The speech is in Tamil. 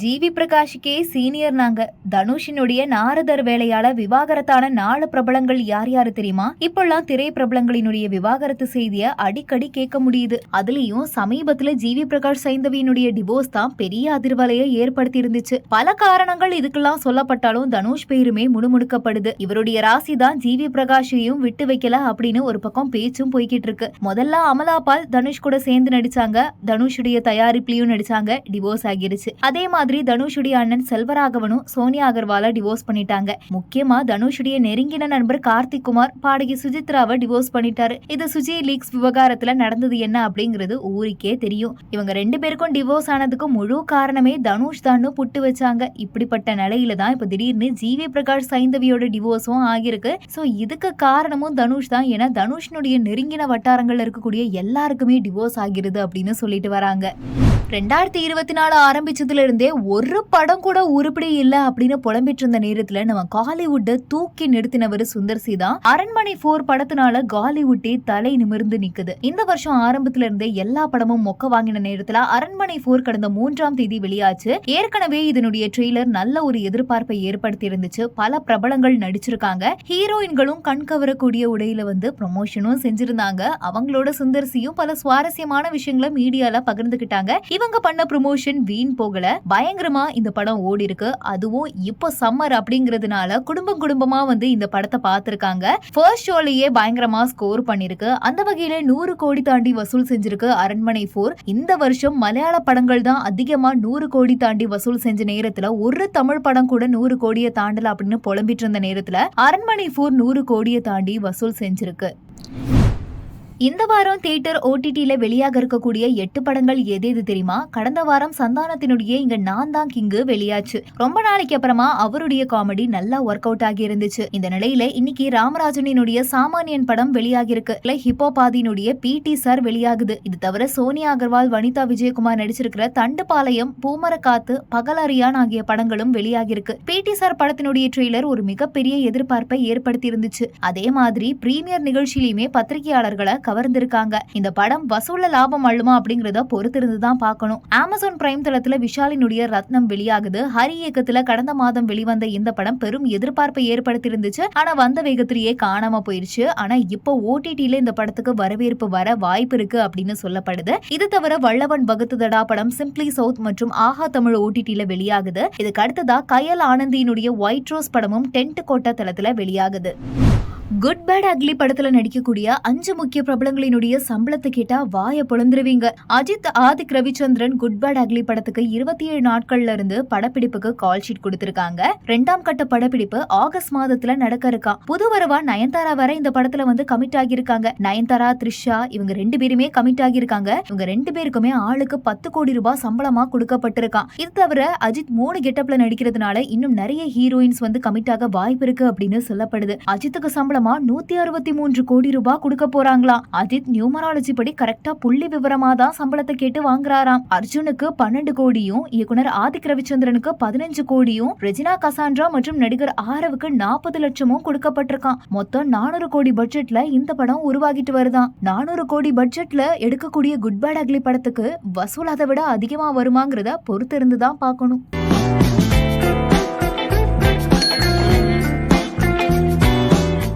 ஜிவி பிரகாஷுக்கே சீனியர் நாங்க. தனுஷினுடைய நாரதர் வேலையால விவாகரத்தான நாலு பிரபலங்கள் யார் யாரு தெரியுமா? இப்பெல்லாம் திரை பிரபலங்களினுடைய விவாகரத்து செய்திய அடிக்கடி கேட்க முடியுது. அதுலயும் சமீபத்துல ஜிவி பிரகாஷ் சைந்தவியினுடைய டிவோர்ஸ் தான் பெரிய அதிர்வலையை ஏற்படுத்தி இருந்துச்சு பல காரணங்கள் இதுக்கெல்லாம் சொல்லப்பட்டாலும் தனுஷ் பேருமே முணுமுணுக்கப்படுது. இவருடைய ராசி தான் ஜிவி பிரகாஷையும் விட்டு வைக்கல அப்படின்னு ஒரு பக்கம் பேச்சும் போய்கிட்டு இருக்கு முதல்ல அமலாபால் தனுஷ் கூட சேர்ந்து நடிச்சாங்க. தனுஷுடைய தயாரிப்புலயும் நடிச்சாங்க. டிவோர்ஸ் ஆகிருச்சு. அதே மாதிரி தனுஷுடைய அண்ணன் செல்வராகவனும் சோனியா அகர்வால டிவோர்ஸ் பண்ணிட்டாங்க. முக்கியமா தனுஷுடைய நெருங்கின நண்பர் கார்த்திக் குமார் பாடகி சுஜித்ராவை டிவோர்ஸ் பண்ணிட்டாரு. இது சுஜி லீக்ஸ் விவகாரத்துல நடந்தது என்ன அப்படிங்கிறது ஊருக்கே தெரியும். இவங்க ரெண்டு பேருக்கும் டிவோர்ஸ் ஆனதுக்கு முழு காரணமே தனுஷ் தான் புட்டு வச்சாங்க. இப்படிப்பட்ட நிலையில தான் இப்ப திடீர்னு ஜிவி பிரகாஷ் சைந்தவியோட டிவோர்ஸும் ஆகியிருக்கு. சோ இதுக்கு காரணமும் தனுஷ் தான். ஏன்னா தனுஷனுடைய நெருங்கின வட்டாரங்கள்ல இருக்கக்கூடிய எல்லாருக்குமே டிவோர்ஸ் ஆகிருது அப்படின்னு சொல்லிட்டு வராங்க. ரெண்டாயிரத்தி இருபத்தி நாலு ஆரம்பிச்சதுல இருந்தே ஒரு படம் கூட உருப்படி இல்ல அப்படின்னு புலம்பிட்டு இருந்த நேரத்துல நம்ம காலிவுட்டை தூக்கி நிறுத்தினவர் சுந்தர் சி தான். அரண்மனை போர் படத்தினால காலிவுட்டே தலை நிமிர்ந்து நிக்குது. இந்த வருஷம் ஆரம்பத்துல இருந்தே எல்லா படமும் மொக்க வாங்கின நேரத்துல அரண்மனை போர் கடந்த மூன்றாம் தேதி வெளியாச்சு. ஏற்கனவே இதனுடைய ட்ரெய்லர் நல்ல ஒரு எதிர்பார்ப்பை ஏற்படுத்தி இருந்துச்சு பல பிரபலங்கள் நடிச்சிருக்காங்க. ஹீரோயின்களும் கண் கவரக்கூடிய உடையில வந்து ப்ரொமோஷனும் செஞ்சிருந்தாங்க. அவங்களோட சுந்தர்சியும் பல சுவாரஸ்யமான விஷயங்களை மீடியால பகிர்ந்துகிட்டாங்க. இவங்க பண்ண ப்ரமோஷன் வீண் போகல. பய பயங்கரமா இந்த படம் ஓடி இருக்கு. அதுவும் இப்போ சம்மர் அப்படிங்கிறதுனால குடும்பம் குடும்பமா வந்து இந்த படத்தை பார்த்திருக்காங்க. ஃபர்ஸ்ட் ஷோலயே பயங்கரமா ஸ்கோர் பண்ணிருக்கு. அந்த வகையில நூறு கோடி தாண்டி வசூல் செஞ்சிருக்கு அரண்மனை போர் இந்த வருஷம் மலையாள படங்கள் தான் அதிகமா நூறு கோடி தாண்டி வசூல் செஞ்ச நேரத்துல ஒரு தமிழ் படம் கூட நூறு கோடியை தாண்டல அப்படின்னு புலம்பிட்டு இருந்த நேரத்துல அரண்மனை போர் நூறு கோடியை தாண்டி வசூல் செஞ்சிருக்கு. இந்த வாரம் தியேட்டர் ஓடிடியில வெளியாக இருக்கக்கூடிய எட்டு படங்கள் எது எது தெரியுமா? கடந்த வாரம் சந்தானத்தினுடைய இங்க நான் தான் கிங்கு வெளியாச்சு. ரொம்ப நாளைக்கு அப்புறமா அவருடைய காமெடி நல்லா ஒர்க் அவுட் ஆகி இருந்துச்சு. இந்த நிலையில இன்னைக்கு ராமராஜனினுடைய சாமானியன் படம் வெளியாகி இருக்கு ஹிப்போபாதியினுடைய பிடி சார் வெளியாகுது. இது தவிர சோனியா அகர்வால் வனிதா விஜயகுமார் நடிச்சிருக்கிற தண்டுபாளையம் பூமரக்காத்து பகலரியான் ஆகிய படங்களும் வெளியாகி இருக்கு பிடி சார் படத்தினுடைய ட்ரெய்லர் ஒரு மிகப்பெரிய எதிர்பார்ப்பை ஏற்படுத்தி இருந்துச்சு அதே மாதிரி பிரீமியர் நிகழ்ச்சியிலுமே பத்திரிகையாளர்களை கவர்ந்திருக்காங்க. இந்த படம் வசூல லாபம் அள்ளுமா அப்படிங்கறத பொறுத்திருந்து தான் பார்க்கணும். அமேசான் பிரைம் தளத்துல விஷாலினுடைய ரத்னம் வெளியாகுது. ஹரி இயக்கத்துல கடந்த மாதம் வெளிவந்த இந்த படம் பெரும் எதிர்பார்ப்பை ஏற்படுத்தி இருந்துச்சு ஆனா வந்த வேகத்திலேயே காணாம போயிருச்சு. ஆனா இப்போ ஓடிடியில இந்த படத்துக்கு வரவேற்பு வர வாய்ப்பு இருக்கு அப்படின்னு சொல்லப்படுது. இது தவிர வல்லவன் வகுத்துதடா படம் சிம்ப்ளி சவுத் மற்றும் ஆஹா தமிழ் ஓடிடியில வெளியாகுது. இதுக்கு அடுத்ததா கயல் ஆனந்தியினுடைய ஒயிட் ரோஸ் படமும் டென்ட் கோட்டா தளத்துல வெளியாகுது. குட் பேட் அக்லி படத்துல நடிக்கக்கூடிய அஞ்சு முக்கிய பிரபலங்களினுடைய சம்பளத்தை கேட்டா வாய பொழந்துருவீங்க. Ajith Adhik Ravichandran good bad ugly படத்துக்கு இருபத்தி ஏழு நாட்கள்ல இருந்து படப்பிடிப்புக்கு கால் ஷீட் கொடுத்திருக்காங்க. ரெண்டாம் கட்ட படப்பிடிப்பு ஆகஸ்ட் மாதத்துல நடக்க இருக்கான் புது வரவா நயன்தாரா வர இந்த படத்துல வந்து கமிட் ஆகியிருக்காங்க. நயன்தாரா த்ரிஷா இவங்க ரெண்டு பேருமே கமிட் ஆகியிருக்காங்க. இவங்க ரெண்டு பேருக்குமே ஆளுக்கு பத்து கோடி ரூபாய் சம்பளமா கொடுக்கப்பட்டிருக்கான் இது தவிர அஜித் மூணு கெட்டப்ல நடிக்கிறதுனால இன்னும் நிறைய ஹீரோயின்ஸ் வந்து கமிட் ஆக வாய்ப்பு இருக்கு அப்படின்னு சொல்லப்படுது. அஜித்துக்கு சம்பளம் நூத்தி அறுபத்தி மூன்று கோடி ரூபாய் கொடுக்க போறாங்களாம் அஜித் நியூமராலஜி படி கரெக்டா புள்ளி விவரமா தான் சம்பளத்தை கேட்டு வாங்குறாராம். அர்ஜுனுக்கு பன்னெண்டு கோடியும் இயக்குனர் ஆதிக் ரவிச்சந்திரனுக்கு பதினஞ்சு கோடியும் ரெஜினா கசான்ட்ரா மற்றும் நடிகர் ஆரவுக்கு நாற்பது லட்சமும் கொடுக்கப்பட்டிருக்கான். மொத்தம் நானூறு கோடி பட்ஜெட்ல இந்த படம் உருவாகிட்டு வருதான். நானூறு கோடி பட்ஜெட்ல எடுக்கக்கூடிய குட் பேட் அக்லி படத்துக்கு வசூல் அதை விட அதிகமா வருமாங்கிறத பொறுத்திருந்து தான் பார்க்கணும்.